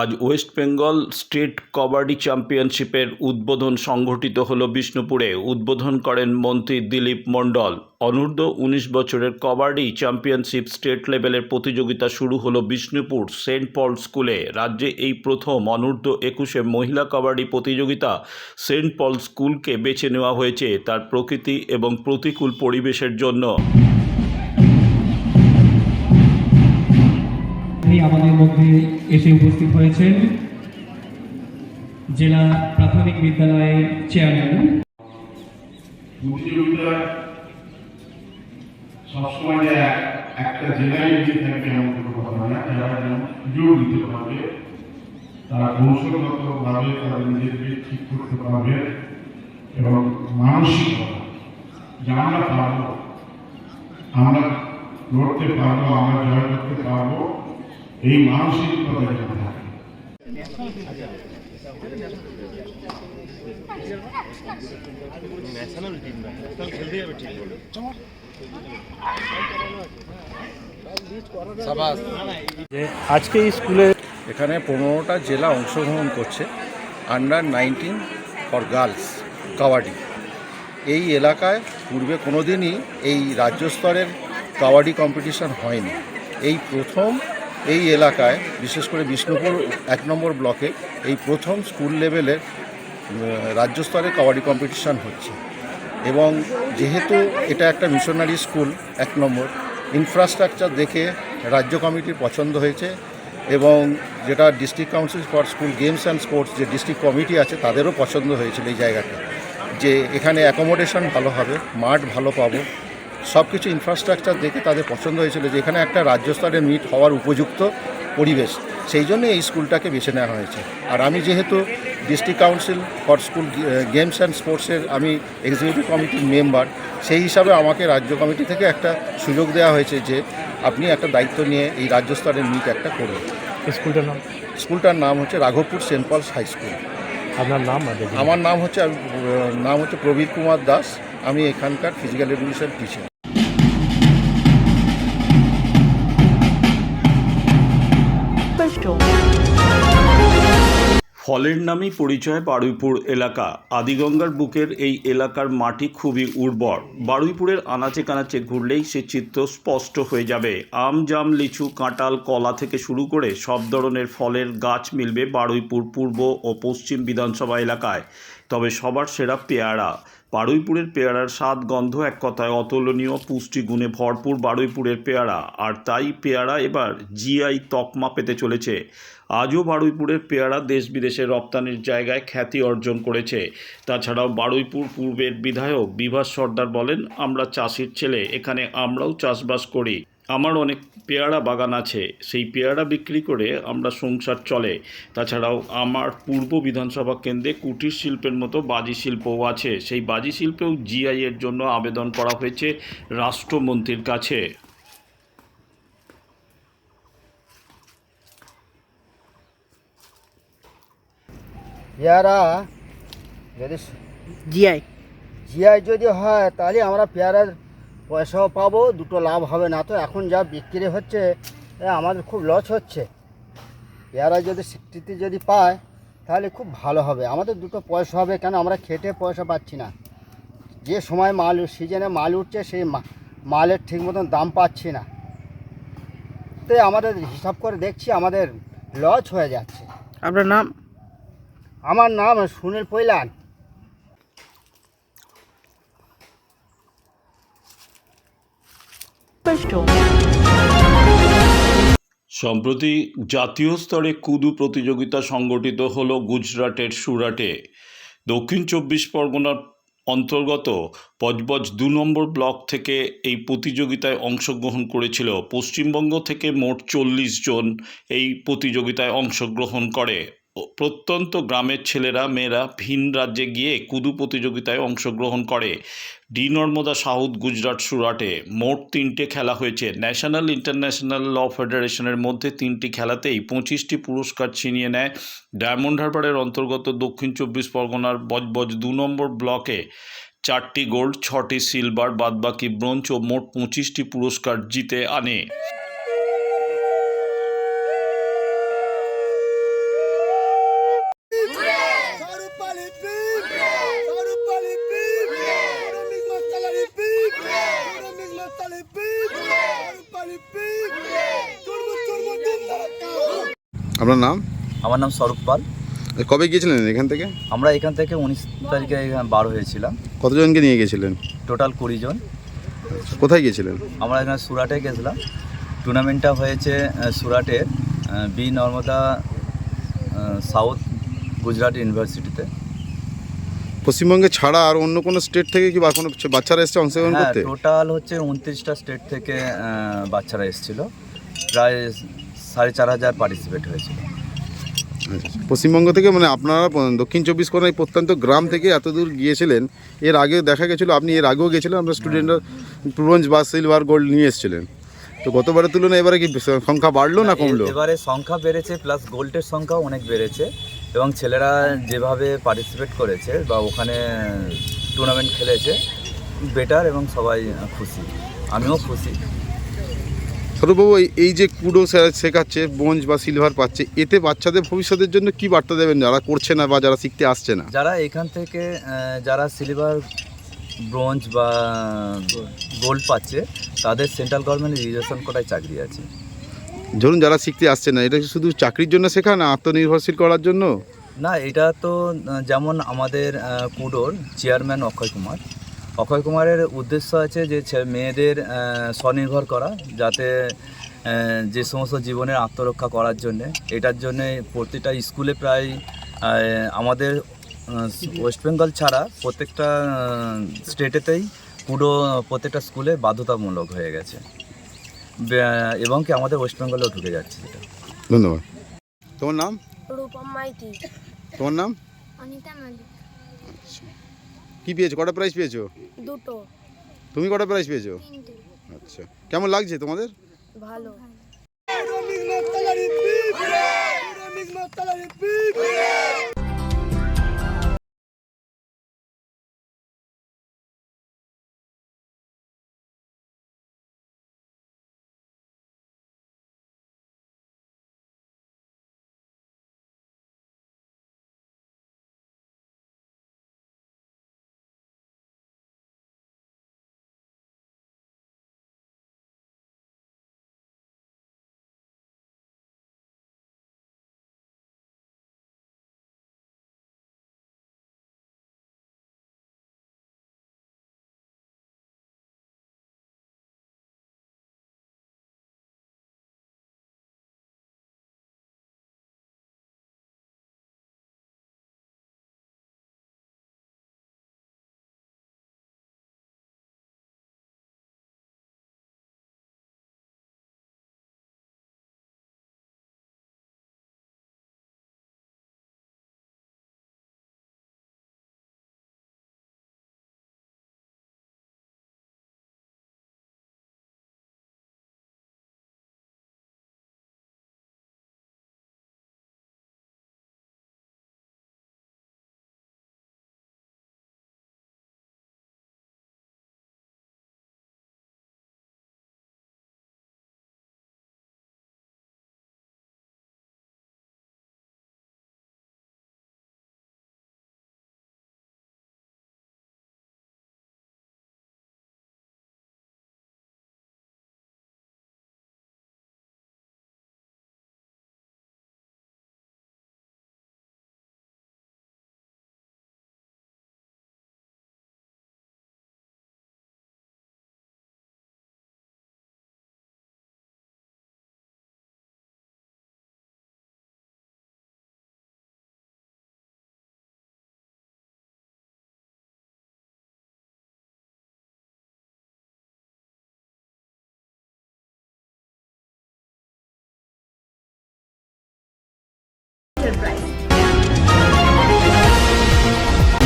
আজ West Bengal state kabaddi চ্যাম্পিয়নশিপের উদ্বোধন সংঘটিত হল বিষ্ণুপুরে। উদ্বোধন করেন মন্ত্রী দিলীপ মণ্ডল। অনূর্ধ্ব উনিশ বছরের কবাডি চ্যাম্পিয়নশিপ স্টেট লেভেলের প্রতিযোগিতা শুরু হলো বিষ্ণুপুর সেন্ট পল স্কুলে। রাজ্যে এই প্রথম অনূর্ধ্ব একুশে মহিলা কবাডি প্রতিযোগিতা সেন্ট পল স্কুলকে বেছে নেওয়া হয়েছে তার প্রকৃতি এবং প্রতিকূল পরিবেশের জন্য। তিনি আমাদের মধ্যে এসে উপস্থিত হয়েছেন জেলা প্রাথমিক বিদ্যালয়ের চেয়ারম্যান। প্রতিযোগিতা সবসময় যে এক- একটা দিতে পারবে, তারা কৌশলগতভাবে ঠিক করতে পারবে এবং মানসিকতা যে আমরা পারব, আমরা লড়তে পারব, আমরা জয় করতে পারব এই মানসিকতা যেন থাকে। যে আজকে স্কুলে এখানে পনেরোটা জেলা অংশগ্রহণ করছে under nineteen for girls kabaddi. এই এলাকায় পূর্বে কোনো দিনই এই রাজ্য স্তরের কাবাডি কম্পিটিশন হয়নি। এই প্রথম এই এলাকায় বিশেষ করে বিষ্ণুপুর এক নম্বর ব্লকে এই প্রথম স্কুল লেভেলের উম, রাজ্য স্তরে কাবাডি কম্পিটিশন হচ্ছে। এবং যেহেতু এটা একটা মিশনারি স্কুল এক নম্বর ইনফ্রাস্ট্রাকচার দেখে রাজ্য কমিটির পছন্দ হয়েছে এবং যেটা district council for school games and sports যে ডিস্ট্রিক্ট কমিটি আছে তাদেরও পছন্দ হয়েছিল এই জায়গাটা। যে এখানে অ্যাকোমোডেশন ভালো হবে মাঠ ভালো পাবো সব কিছু ইনফ্রাস্ট্রাকচার দেখে তাদের পছন্দ হয়েছিল যে এখানে একটা রাজ্য স্তরের মিট হওয়ার উপযুক্ত পরিবেশ। সেই জন্য এই স্কুলটাকে বেছে নেওয়া হয়েছে। আর আমি যেহেতু district council for school games and স্পোর্টসের আমি এক্সিকিউটিভ কমিটির মেম্বার সেই হিসাবে আমাকে রাজ্য কমিটি থেকে একটা সুযোগ দেওয়া হয়েছে যে আপনি একটা দায়িত্ব নিয়ে এই রাজ্য স্তরের মিট একটা করুন। স্কুলটার নাম? স্কুলটার নাম হচ্ছে Raghabpur saint Paul's high school. আপনার নাম আমার নাম হচ্ছে নাম হচ্ছে প্রবীর কুমার দাস। আমি এখানকার ফিজিক্যাল এডুকেশন টিচার ফলের নামই পরিচয় বারুইপুর এলাকা। আদিগঙ্গার বুকের এই এলাকার মাটি খুবই উর্বর। বারুইপুরের আনাচে কানাচে ঘুরলেই সে চিত্র স্পষ্ট হয়ে যাবে। আম, জাম, লিচু কাঁটাল কলা থেকে শুরু করে সব ধরনের ফলের গাছ মিলবে বারুইপুর পূর্ব ও পশ্চিম বিধানসভা এলাকায়। তবে সবার সেরা পেয়ারা। বারুইপুরের পেয়ারার স্বাদ গন্ধ এক কথায় অতুলনীয়, পুষ্টিগুণে ভরপুর বারুইপুরের পেয়ারা। আর তাই পেয়ারা এবার জিআই তকমা পেতে চলেছে। আজও বারুইপুরের পেয়ারা দেশ বিদেশে রপ্তানির জায়গায় খ্যাতি অর্জন করেছে। তাছাড়াও বারুইপুর পূর্বের বিধায়ক বিভাস সর্দার বলেন, আমরা চাষির ছেলে, এখানে আমরাও চাষবাস করি। আমার অনেক পেয়ারা বাগান আছে সেই পেয়ারা বিক্রি করে আমরা সংসার চলে। তাছাড়াও আমার পূর্ব বিধানসভা কেন্দ্রে কুটির শিল্পের মতো বাজি শিল্পও আছে। সেই বাজি শিল্পেও জিআই এর জন্য আবেদন করা হয়েছে রাষ্ট্রমন্ত্রীর কাছে। পেয়ারা যদি জিআই জিআই যদি হয় তাহলে আমরা পেয়ারার পয়সাও পাবো দুটো লাভ হবে না তো। এখন যা বিক্রি হচ্ছে আমাদের খুব লস হচ্ছে। পেয়ারা যদি স্বীকৃতি যদি পায় তাহলে খুব ভালো হবে। আমাদের দুটো পয়সা হবে কেন আমরা খেটে পয়সা পাচ্ছি না। যে সময় মাল সিজনে মাল উঠছে সেই মালের ঠিক মতন দাম পাচ্ছি না। তো আমাদের হিসাব করে দেখছি আমাদের লস হয়ে যাচ্ছে। আপনার নাম? আমার নাম সুনীল পৈলান। সম্প্রতি জাতীয় স্তরে কুদু প্রতিযোগিতা সংগঠিত হল গুজরাটের সুরাটে। দক্ষিণ চব্বিশ পরগনার অন্তর্গত পজবজ দু নম্বর ব্লক থেকে এই প্রতিযোগিতায় অংশগ্রহণ করেছিল। পশ্চিমবঙ্গ থেকে মোট চল্লিশ জন এই প্রতিযোগিতায় অংশগ্রহণ করে। প্রত্যন্ত গ্রামের ছেলেরা, মেয়েরা ভিন রাজ্যে গিয়ে কুদু প্রতিযোগিতায় অংশগ্রহণ করে। ডি. নর্মদা সাউথ গুজরাট সুরাটে মোট তিনটে খেলা হয়েছে। ন্যাশনাল, ইন্টারন্যাশনাল, ল ফেডারেশনের মধ্যে তিনটি খেলাতেই পঁচিশটি পুরস্কার ছিনিয়ে নেয় ডায়মন্ড হারবারের অন্তর্গত দক্ষিণ চব্বিশ পরগনার বজবজ দু নম্বর ব্লকে। চারটি গোল্ড, ছটি সিলভার, বাদবাকি ব্রোঞ্জ ও মোট পঁচিশটি পুরস্কার জিতে আনে। আপনার নাম? আমার নাম স্বরূপ পাল। কবে গিয়েছিলেন এখান থেকে? আমরা এখান থেকে উনিশ তারিখে বার হয়েছিলাম। কতজনকে নিয়ে গিয়েছিলেন? টোটাল কুড়ি জন। কোথায় গিয়েছিলেন? আমরা এখানে সুরাটে গেছিলাম। টুর্নামেন্টটা হয়েছে সুরাটের বি নর্মদা সাউথ গুজরাট ইউনিভার্সিটিতে পশ্চিমবঙ্গে ছাড়া আর অন্য কোনো স্টেট থেকে কি বা কোনো বাচ্চারা এসছে অংশগ্রহণ হ্যাঁ করতে? টোটাল হচ্ছে উনত্রিশটা স্টেট থেকে বাচ্চারা এসেছিল। প্রায় সাড়ে চার হাজার পার্টিসিপেট হয়েছিল। পশ্চিমবঙ্গ থেকে মানে আপনারা দক্ষিণ চব্বিশ পরগনায় প্রত্যন্ত গ্রাম থেকে এত দূর গিয়েছিলেন এর আগে দেখা গেছিল আপনি এর আগেও গেছিলেন আপনার স্টুডেন্টরা ব্রোঞ্জ বা সিলভার গোল্ড নিয়ে এসেছিলেন। তো গতবারের তুলনায় এবারে কি সংখ্যা বাড়লো না কমলো? এবারে সংখ্যা বেড়েছে প্লাস গোল্ডের সংখ্যাও অনেক বেড়েছে এবং ছেলেরা যেভাবে পার্টিসিপেট করেছে বা ওখানে টুর্নামেন্ট খেলেছে বেটার এবং সবাই খুশি। আমিও খুশি। সৌরভবাবু এই- যে কুডো শেখাচ্ছে ব্রোঞ্জ বা সিলভার পাচ্ছে এতে বাচ্চাদের ভবিষ্যতের জন্য কি বার্তা দেবেন? যারা করছে না বা যারা শিখতে আসছে না? যারা এখান থেকে যারা সিলভার ব্রোঞ্জ বা গোল্ড পাচ্ছে তাদের সেন্ট্রাল গভর্নমেন্ট রিজার্ভেশন কোটায় চাকরি আছে। ধরুন যারা শিখতে আসছে না এটা কি শুধু চাকরির জন্য শেখা না আত্মনির্ভরশীল করার জন্য? না এটা তো যেমন আমাদের কুডোর চেয়ারম্যান অক্ষয় কুমার অক্ষয় কুমারের উদ্দেশ্য আছে যে মেয়েদের স্বনির্ভর করা যাতে যে সমস্ত জীবনের আত্মরক্ষা করার জন্যে। এটার জন্যে প্রতিটা স্কুলে প্রায় আমাদের ওয়েস্ট বেঙ্গল ছাড়া প্রত্যেকটা স্টেটেতেই পুরো প্রত্যেকটা স্কুলে বাধ্যতামূলক হয়ে গেছে। এবং কি আমাদের ওয়েস্ট বেঙ্গলেও ঢুকে যাচ্ছে এটা ধন্যবাদ। তোমার নাম? রূপম মাইতি। তোমার নাম? অনিতা মালিক কি পেয়েছ? কটা প্রাইজ পেয়েছ? দুটো। তুমি কটা প্রাইজ পেয়েছ? আচ্ছা। কেমন লাগছে তোমাদের? ভালো।